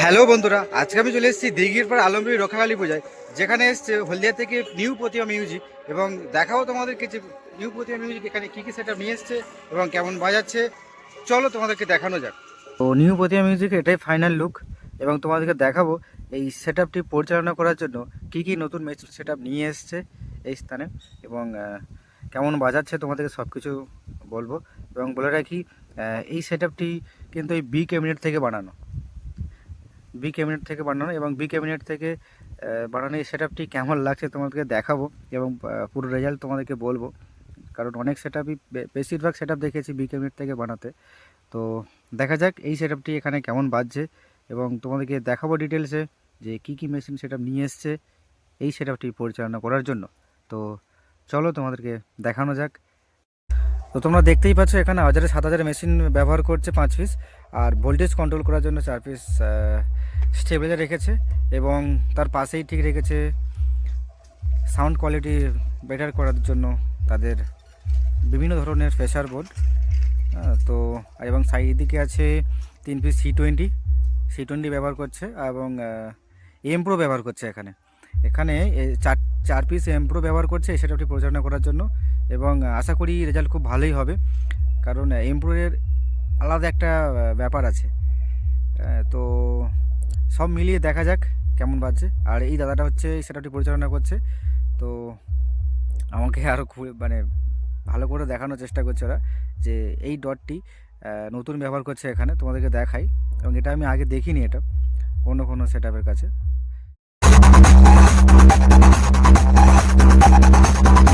Hello বন্ধুরা, আজকে আমি চলে এসেছি দিঘির পর আলমপুরি রক্ষাকালী পূজায়, যেখানে এসছে হলদিয়া থেকে নিউ প্রতিমা মিউজিক এবং দেখাও তোমাদেরকে যে নিউ প্রতিমা মিউজিক, এখানে কী কী সেটা নিয়ে এসছে এবং কেমন বাজাচ্ছে। চলো তোমাদেরকে দেখানো যাক। তো নিউ প্রতিমা মিউজিক এটাই ফাইনাল লুক এবং তোমাদেরকে দেখাবো এই সেট পরিচালনা করার জন্য কী কী নতুন সেট নিয়ে এসছে এই স্থানে, এবং কেমন বাজাচ্ছে তোমাদেরকে সব কিছু বলব এবং বলে রাখি এই সেট কিন্তু এই বি ক্যাবিনেট থেকে বানানো। বি ক্যাবিনেট থেকে বানানো এবং বি ক্যাবিনেট থেকে বানানো এই সেট কেমন লাগছে তোমাদেরকে দেখাবো এবং পুরো রেজাল্ট তোমাদেরকে বলব। কারণ অনেক সেট আপই বেশিরভাগ সেট দেখেছি বি ক্যাবিনেট থেকে বানাতে। তো দেখা যাক এই সেট এখানে কেমন বাজছে এবং তোমাদেরকে দেখাবো ডিটেলসে যে কি কি মেশিন সেট নিয়ে এসছে এই সেট পরিচালনা করার জন্য। তো চলো তোমাদেরকে দেখানো যাক। তো তোমরা দেখতেই পাচ্ছ এখানে হাজারে সাত হাজার মেশিন ব্যবহার করছে পাঁচ পিস, আর ভোল্টেজ কন্ট্রোল করার জন্য চার পিস স্টেবিলাইজার রেখেছে এবং তার পাশেই ঠিক রেখেছে সাউন্ড কোয়ালিটি বেটার করার জন্য তাদের বিভিন্ন ধরনের প্রেশার বোর্ড তো এবং সাইড দিকে আছে তিন piece C twenty C twenty ব্যবহার করছে এবং এম প্রো ব্যবহার করছে এখানে। এখানে চার চার পিস এম প্রো ব্যবহার করছে, সেটা সেটাটি পরিচালনা করার জন্য। এবং আশা করি রেজাল্ট খুব ভালোই হবে। কারণ এমপ্রোয়ের আলাদা একটা ব্যাপার আছে। তো সব মিলিয়ে দেখা যাক কেমন বাজছে। আর এই দাদাটা হচ্ছে সেটাটি পরিচালনা করছে। তো আমাকে আরও খুব মানে ভালো করে দেখানোর চেষ্টা করছে ওরা যে এই ডটটি নতুন ব্যবহার করছে এখানে। তোমাদেরকে দেখাই। এবং এটা আমি আগে দেখিনি এটা, অন্য কোনো সেট কাছে। Thank you.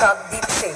কাকদ্বীপ সিং